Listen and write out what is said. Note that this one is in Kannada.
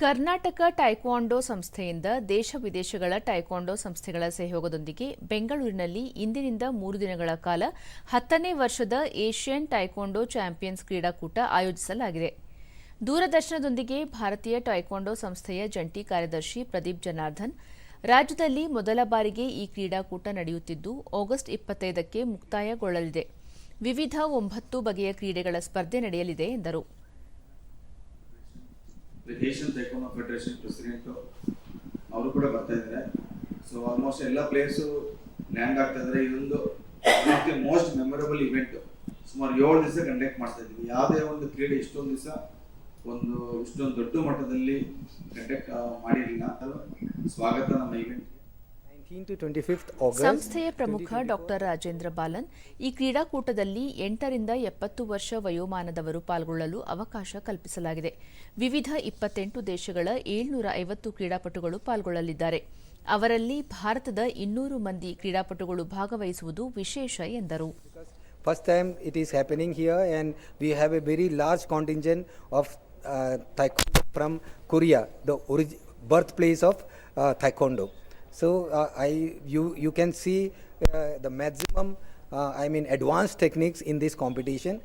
ಕರ್ನಾಟಕ ಟೈಕ್ವಾಂಡೋ ಸಂಸ್ಥೆಯಿಂದ ದೇಶ ವಿದೇಶಗಳ ಟೈಕ್ವಾಂಡೋ ಸಂಸ್ಥೆಗಳ ಸಹಯೋಗದೊಂದಿಗೆ ಬೆಂಗಳೂರಿನಲ್ಲಿ ಇಂದಿನಿಂದ ಮೂರು ದಿನಗಳ ಕಾಲ ಹತ್ತನೇ ವರ್ಷದ ಏಷ್ಯನ್ ಟೈಕ್ವಾಂಡೋ ಚಾಂಪಿಯನ್ಸ್ ಕ್ರೀಡಾಕೂಟ ಆಯೋಜಿಸಲಾಗಿದೆ. ದೂರದರ್ಶನದೊಂದಿಗೆ ಭಾರತೀಯ ಟೈಕ್ವಾಂಡೋ ಸಂಸ್ಥೆಯ ಜಂಟಿ ಕಾರ್ಯದರ್ಶಿ ಪ್ರದೀಪ್ ಜನಾರ್ಧನ್ ರಾಜ್ಯದಲ್ಲಿ ಮೊದಲ ಬಾರಿಗೆ ಈ ಕ್ರೀಡಾಕೂಟ ನಡೆಯುತ್ತಿದ್ದು ಆಗಸ್ಟ್ ಇಪ್ಪತ್ತೈದಕ್ಕೆ ಮುಕ್ತಾಯಗೊಳ್ಳಲಿದೆ. ವಿವಿಧ ಒಂಬತ್ತು ಬಗೆಯ ಕ್ರೀಡೆಗಳ ಸ್ಪರ್ಧೆ ನಡೆಯಲಿದೆ ಎಂದರು. ಏಷ್ಯನ್ ತೈಕೋನೋ ಫೆಡರೇಷನ್ ಪ್ರೆಸಿಡೆಂಟು ಅವರು ಕೂಡ ಬರ್ತಾ ಇದ್ದಾರೆ ಸೊ ಆಲ್ಮೋಸ್ಟ್ ಎಲ್ಲ ಪ್ಲೇಸು ಲ್ಯಾಂಡ್ ಆಗ್ತಾ ಇದ್ದಾರೆ ಇದೊಂದು ಮೋಸ್ಟ್ ಮೆಮೊರಬಲ್ ಇವೆಂಟ್ ಸುಮಾರು ಏಳು ದಿವಸ ಕಂಡಕ್ಟ್ ಮಾಡ್ತಾ ಇದ್ದೀವಿ. ಯಾವುದೇ ಒಂದು ಕ್ರೀಡೆ ಇಷ್ಟೊಂದು ದಿವಸ ಒಂದು, ಇಷ್ಟೊಂದು ದೊಡ್ಡ ಮಟ್ಟದಲ್ಲಿ ಕಂಡಕ್ಟ್ ಮಾಡಿರಲಿಲ್ಲ. ಸ್ವಾಗತ ನಮ್ಮ ಇವೆಂಟ್ ಸಂಸ್ಥೆಯ ಪ್ರಮುಖ ಡಾಕ್ಟರ್ ರಾಜೇಂದ್ರ ಬಾಲನ್ ಈ ಕ್ರೀಡಾಕೂಟದಲ್ಲಿ ಎಂಟರಿಂದ ಎಪ್ಪತ್ತು ವರ್ಷ ವಯೋಮಾನದವರು ಪಾಲ್ಗೊಳ್ಳಲು ಅವಕಾಶ ಕಲ್ಪಿಸಲಾಗಿದೆ. ವಿವಿಧ ಇಪ್ಪತ್ತೆಂಟು ದೇಶಗಳ ಏಳ್ನೂರ ಐವತ್ತು ಕ್ರೀಡಾಪಟುಗಳು ಪಾಲ್ಗೊಳ್ಳಲಿದ್ದಾರೆ. ಅವರಲ್ಲಿ ಭಾರತದ ಇನ್ನೂರು ಮಂದಿ ಕ್ರೀಡಾಪಟುಗಳು ಭಾಗವಹಿಸುವುದು ವಿಶೇಷ ಎಂದರು. First time it is happening here and we have a very large contingent of taekwondo from Korea the origin birth place of taekwondo. So uh, I, you, you can see uh, the maximum, uh, I mean, advanced techniques in this competition.